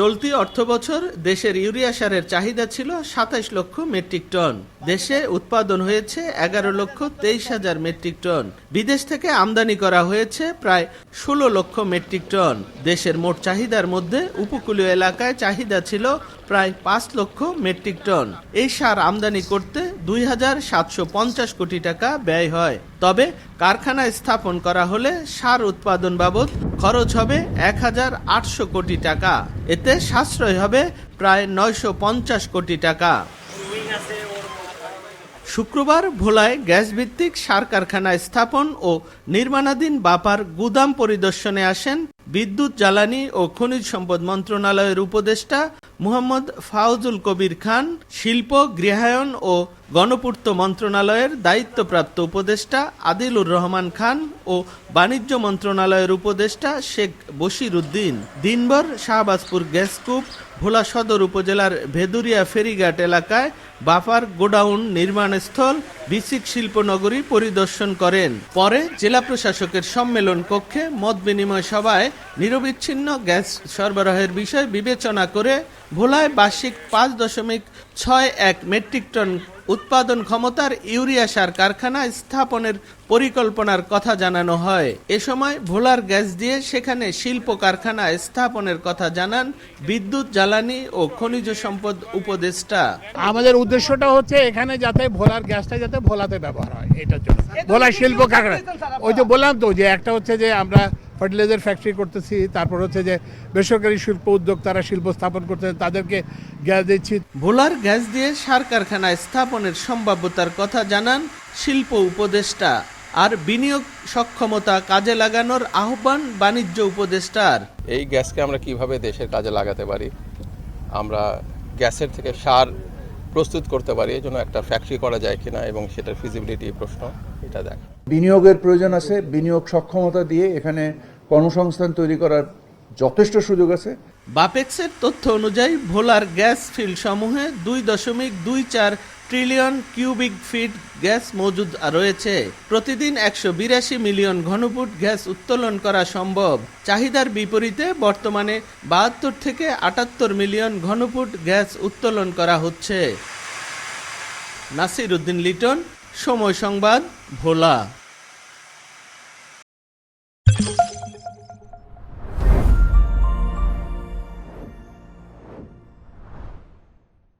চলতি অর্থবছর দেশের ইউরিয়া সারের চাহিদা ছিল সাতাইশ লক্ষ মেট্রিক টন। দেশে উৎপাদন হয়েছে এগারো লক্ষ তেইশ হাজার মেট্রিক টন। বিদেশ থেকে আমদানি করা হয়েছে প্রায় ষোলো লক্ষ মেট্রিক টন। দেশের মোট চাহিদার মধ্যে উপকূলীয় এলাকায় চাহিদা ছিল প্রায় পাঁচ লক্ষ মেট্রিক টন। এই সার আমদানি করতে দুই হাজার সাতশো পঞ্চাশ কোটি টাকা ব্যয় হয়। তবে কারখানা স্থাপন করা হলে সার উৎপাদন বাবদ খরচ হবে এক হাজার আটশো কোটি টাকা। এতে সাশ্রয় হবে প্রায় নয়শো পঞ্চাশ কোটি টাকা। শুক্রবার ভোলায় গ্যাস ভিত্তিক সার কারখানা স্থাপন ও নির্মাণাধীন বাপার গুদাম পরিদর্শনে আসেন বিদ্যুৎ, জ্বালানি ও খনিজ সম্পদ মন্ত্রণালয়ের উপদেষ্টা মুহম্মদ ফাউজুল কবির খান, শিল্প, গৃহায়ন ও গণপূর্ত মন্ত্রণালয়ের দায়িত্বপ্রাপ্ত উপদেষ্টা আদিলুর রহমান খান ও বাণিজ্য মন্ত্রণালয়ের উপদেষ্টা শেখ বশির উদ্দিন দিনভর শাহবাজপুর গ্যাসকূপ ভোলা সদর উপজেলার ভেদুরিয়া ফেরিঘাট এলাকায় বাফার গোডাউন নির্মাণস্থল বিসিক শিল্পনগরী পরিদর্শন করেন। পরে জেলা প্রশাসকের সম্মেলন কক্ষে মত বিনিময় সভায় নিরবিচ্ছিন্ন গ্যাস সরবরাহের বিষয় বিবেচনা করে ভোলায় বার্ষিক পাঁচ দশমিক ছয় এক মেট্রিক টন উৎপাদন ক্ষমতার ইউরিয়া সার কারখানা স্থাপনের পরিকল্পনার কথা জানানো হয়। এ সময় ভোলার গ্যাস দিয়ে সেখানে শিল্প কারখানা স্থাপনের কথা জানান বিদ্যুৎ জ্বালানি ও খনিজ সম্পদ উপদেষ্টা। আমাদের উদ্দেশ্যটা হচ্ছে এখানে যাতে ভোলার গ্যাসটা যাতে ভোলাতে ব্যবহার হয় এটার জন্য। ভোলা শিল্প কারখানা। ওই যে বললাম তো যে একটা হচ্ছে যে আমরা ফার্টিলাইজার ফ্যাক্টরি করতেছি তারপর হচ্ছে যে বেসরকারি শিল্প উদ্যোক্তারা শিল্প স্থাপন করতেছে তাদেরকে গ্যাস দিচ্ছি। ভোলার গ্যাস দিয়ে সার কারখানা স্থাপনের সম্ভাব্যতার কথা জানান শিল্প উপদেষ্টা আর বিনিয়োগ সক্ষমতা কাজে লাগানোর আহ্বান বাণিজ্য উপদেষ্টার। এই গ্যাসকে আমরা কীভাবে দেশের কাজে লাগাতে পারি? আমরা গ্যাসের থেকে সার প্রস্তুত করতে পারি এই জন্য একটা ফ্যাক্টরি করা যায় কিনা এবং সেটার ফিজিবিলিটি প্রশ্ন এটা দেখা। বিনিয়োগের প্রয়োজন আছে বিনিয়োগ সক্ষমতা দিয়ে এখানে কর্মসংস্থান তৈরি করার যথেষ্ট সুযোগ আছে। বাপেক্সের তথ্য অনুযায়ী, ভোলার গ্যাস ফিল্ড সমূহে দুই দশমিক দুই চার ট্রিলিয়ন কিউবিক ফিট গ্যাস মজুদ রয়েছে। প্রতিদিন একশো বিরাশি মিলিয়ন ঘনফুট গ্যাস উত্তোলন করা সম্ভব। চাহিদার বিপরীতে বর্তমানে বাহাত্তর থেকে আটাত্তর মিলিয়ন ঘনফুট গ্যাস উত্তোলন করা হচ্ছে। নাসির উদ্দিন লিটন, সময় সংবাদ, ভোলা।